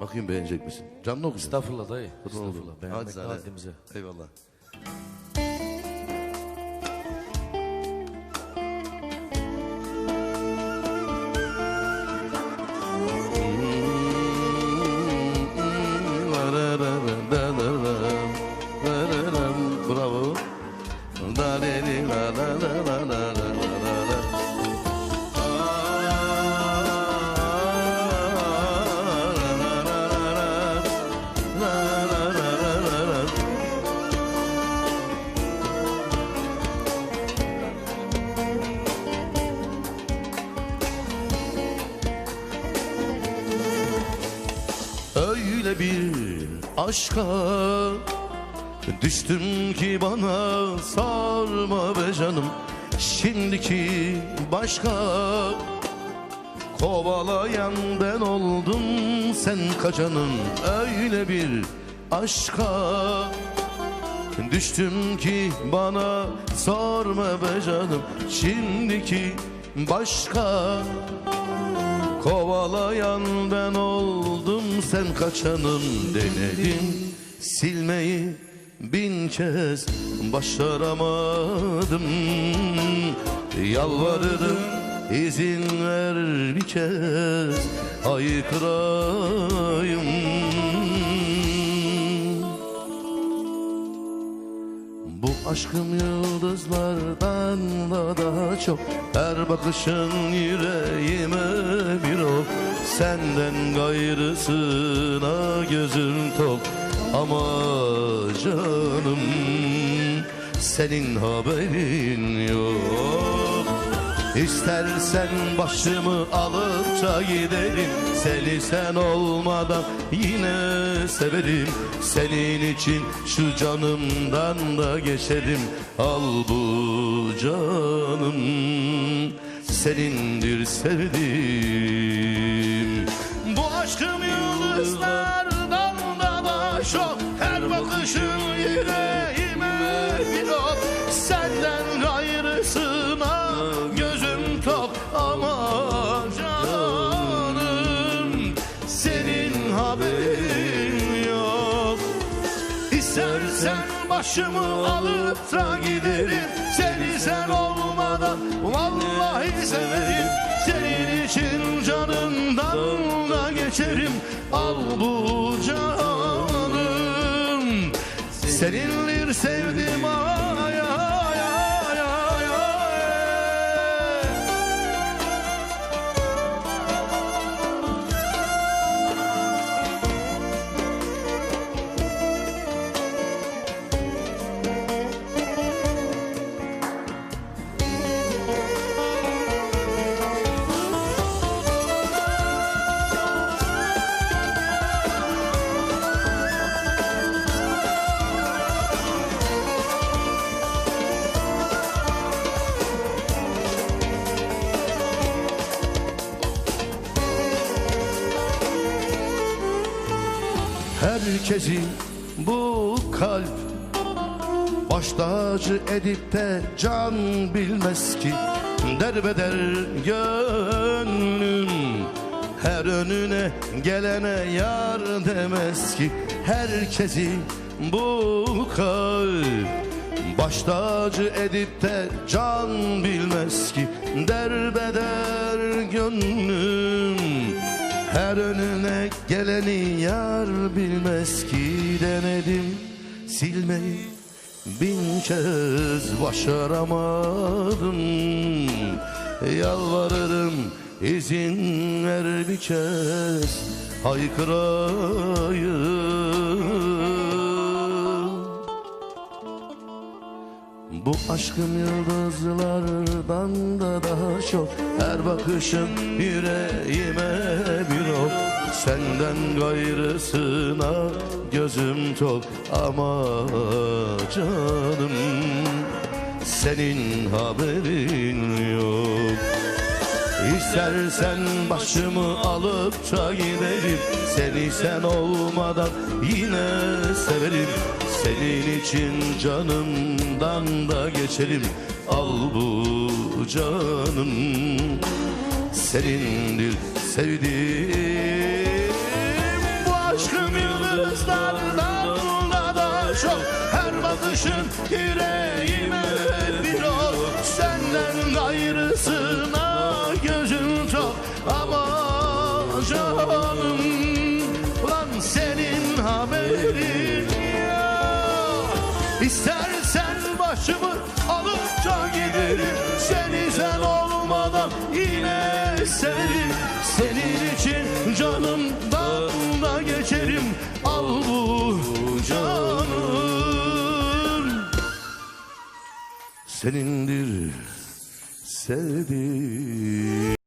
Bakayım beğenecek misin? Canlı okuyor. Estağfurullah dayı. Kurban Estağfurullah. Olur. Beğenmek Hadi haddimize. Eyvallah. Bravo. Da la la la la la. Öyle bir aşka Düştüm ki bana sarma be canım. Şimdiki başka Kovalayan ben oldum sen kaçanın Öyle bir aşka Düştüm ki bana sorma be canım. Şimdiki başka Kovalayan ben oldum sen kaçanın denedim Silmeyi bin kez başaramadım. Yalvarırım izin ver bir kez haykırayım aşkım yıldızlardan da daha çok. Her bakışın yüreğime bir ok. Senden gayrısına gözüm tok. Ama canım senin haberin yok İstersen başımı alıp giderim. Seni sen olmadan yine severim. Senin için şu canımdan da geçerim. Al bu canım senindir sevdiğim. Bu aşkım yıldızlardan da daha çok Her bakışın yüreğime bir ok Senden gayrısına gözüm Senin haberin yok. İstersen başımı alıp da giderim. Seni sen olmadan vallahi severim. Senin için canımdan da geçerim. Al bu canım. Senindir sevdim Herkesi bu kalp Baş tacı edip de can bilmez ki. Derbeder gönlüm Her önüne gelene yar demez ki. Herkesi bu kalp Baş tacı edip de can bilmez ki. Derbeder gönlüm her önüne geleni yar bilmez ki denedim. Silmeyi bin kez başaramadım. Yalvarırım izin ver bir kez haykırayım Bu aşkım yıldızlardan da daha çok Her bakışın yüreğime bir ok. Senden gayrısına gözüm tok Ama canım senin haberin yok. İstersen başımı alıp da giderim Seni sen olmadan yine severim senin için canımdan da geçerim. Al bu canım. Senindir sevdiğim. Bu aşkım yıldızlardan da da çok. Her bakışın yüreğime bir ol Senden gayrısına gözüm çok. Ama canım alıp giderim Seni sen olmadan yine severim Senin için canımdan da geçerim Al bu canım. Senindir sevdiğim